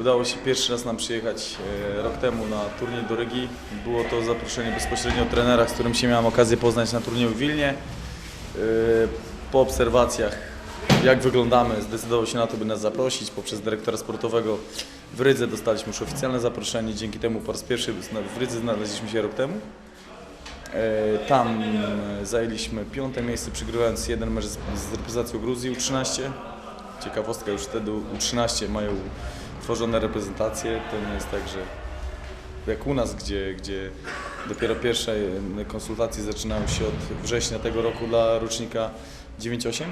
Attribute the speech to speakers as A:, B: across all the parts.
A: Udało się pierwszy raz nam przyjechać e, rok temu na turniej do Rygi. Było to zaproszenie bezpośrednio od trenera, z którym się miałem okazję poznać na turnieju w Wilnie. E, Po obserwacjach, jak wyglądamy, zdecydował się na to, by nas zaprosić. Poprzez dyrektora sportowego w Rydze dostaliśmy już oficjalne zaproszenie. Dzięki temu po raz pierwszy w Rydze znaleźliśmy się rok temu. E, Tam zajęliśmy piąte miejsce, przygrywając jeden mecz z reprezentacją Gruzji U13. Ciekawostka, już wtedy U13 mają tworzone reprezentacje. To nie jest tak, że jak u nas, gdzie, gdzie dopiero pierwsze konsultacje zaczynają się od września tego roku dla rocznika 9-8.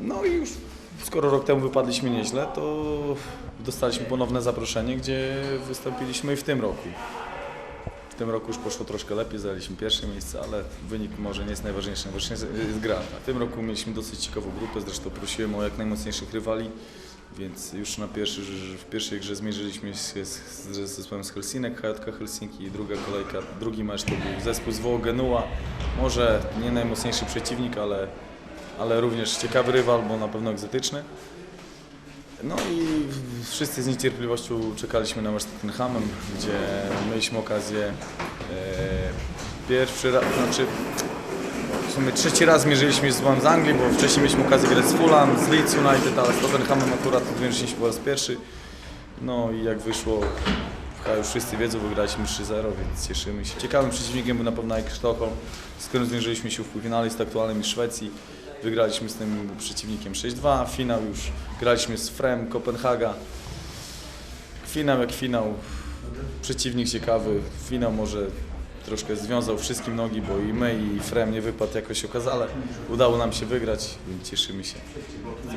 A: No i już skoro rok temu wypadliśmy nieźle, to dostaliśmy ponowne zaproszenie, gdzie wystąpiliśmy i w tym roku. W tym roku już poszło troszkę lepiej, zajęliśmy pierwsze miejsce, ale wynik może nie jest najważniejszy, najważniejsza jest gra. W tym roku mieliśmy dosyć ciekawą grupę, zresztą prosiłem o jak najmocniejszych rywali, więc już na pierwszy, w pierwszej grze zmierzyliśmy się z, z zespołem z Helsinek, HJK Helsinki druga kolejka, drugi mecz to był zespół z Wołogenua. Może nie najmocniejszy przeciwnik, ale, ale również ciekawy rywal, bo na pewno egzotyczny. No i wszyscy z niecierpliwością czekaliśmy na mecz z Tottenhamem, gdzie mieliśmy okazję e, pierwszy raz, znaczy sumie trzeci raz mierzyliśmy się z zespołem z Anglii, bo wcześniej mieliśmy okazję grać z Fulham, z Leeds United, ale z Tottenhamem akurat zmierzyliśmy po raz pierwszy. No i jak wyszło, chyba już wszyscy wiedzą, wygraliśmy 3-0, więc cieszymy się. Ciekawym przeciwnikiem był na pewno Eik Sztokholm, z którym zmierzyliśmy się w półfinale, z Szwecji. Wygraliśmy z tym przeciwnikiem 6-2, finał już graliśmy z Frem Kopenhaga. Finał jak finał, przeciwnik ciekawy, finał może troszkę związał wszystkim nogi, bo i my i Frem nie wypadł jakoś okazale. Udało nam się wygrać, więc cieszymy się.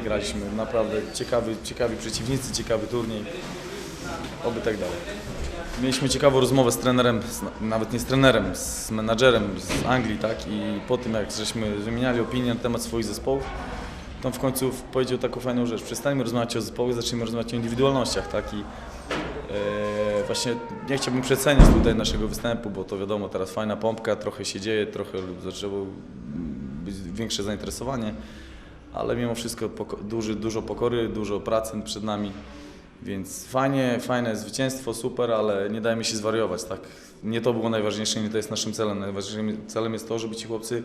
A: Graliśmy naprawdę ciekawy, ciekawi przeciwnicy, ciekawy turniej. Oby tak dalej. Mieliśmy ciekawą rozmowę z trenerem, z, nawet nie z trenerem, z menadżerem z Anglii, tak? I po tym, jak żeśmy wymieniali opinie na temat swoich zespołów, to w końcu powiedział taką fajną rzecz. Przestańmy rozmawiać o zespołach, zacznijmy rozmawiać o indywidualnościach, tak? I właśnie nie chciałbym przeceniać tutaj naszego występu, bo to wiadomo, teraz fajna pompka, trochę się dzieje, trochę zaczęło być większe zainteresowanie, ale mimo wszystko poko- duży, dużo pokory, dużo pracy przed nami. Więc fajnie, fajne zwycięstwo, super, ale nie dajmy się zwariować, tak? Nie to było najważniejsze, nie to jest naszym celem. Najważniejszym celem jest to, żeby ci chłopcy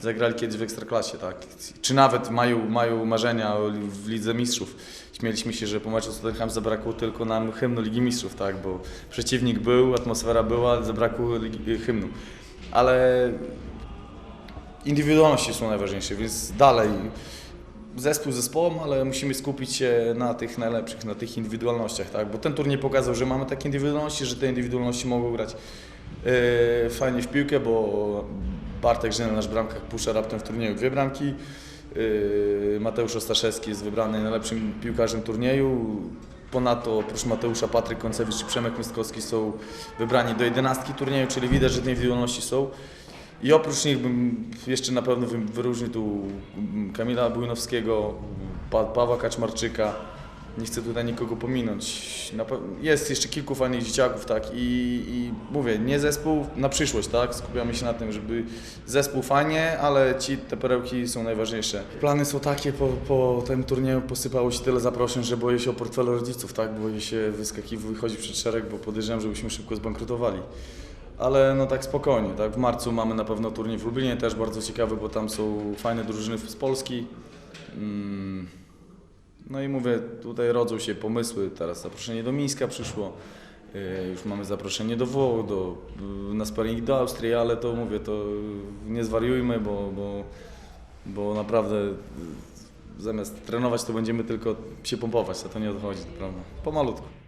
A: zagrali kiedyś w Ekstraklasie, tak? Czy nawet mają, mają marzenia w Lidze Mistrzów. Śmieliśmy się, że po meczu z Tottenham zabrakło tylko nam hymnu Ligi Mistrzów, tak? Bo przeciwnik był, atmosfera była, zabrakło ligi, hymnu. Ale indywidualności są najważniejsze, więc dalej zespół zespołem, ale musimy skupić się na tych najlepszych, na tych indywidualnościach, tak? Bo ten turniej pokazał, że mamy takie indywidualności, że te indywidualności mogą grać yy, fajnie w piłkę, bo Bartek Żynel, nasz bramkach, puszcza raptem w turnieju dwie bramki. Yy, Mateusz Ostaszewski jest wybrany najlepszym piłkarzem turnieju. Ponadto oprócz Mateusza Patryk Koncewicz czy Przemek Mystkowski są wybrani do jedenastki turnieju, czyli widać, że te indywidualności są. I oprócz nich bym jeszcze na pewno wy- wyróżnił tu mm, Kamila Bujnowskiego, pa Pawła Kaczmarczyka. Nie chcę tutaj nikogo pominąć. Jest jeszcze kilku fajnych dzieciaków, tak? I, I mówię, nie zespół na przyszłość, tak? Skupiamy się na tym, żeby zespół fajnie, ale ci te perełki są najważniejsze. Plany są takie, po, po tym turnieju posypało się tyle zaproszeń, że boję się o portfele rodziców, tak? Boję się wyskakiwać, wychodzić przed szereg, bo podejrzewam, żebyśmy szybko zbankrutowali. Ale no tak spokojnie, tak? W marcu mamy na pewno turniej w Lublinie, też bardzo ciekawy, bo tam są fajne drużyny z Polski. Mm. No i mówię, tutaj rodzą się pomysły, teraz zaproszenie do Mińska przyszło, yy, już mamy zaproszenie do Włoch, do, na sparring do Austrii, ale to mówię, to nie zwariujmy, bo, bo, bo naprawdę yy, zamiast trenować to będziemy tylko się pompować, a to nie odchodzi, prawda? Pomalutku.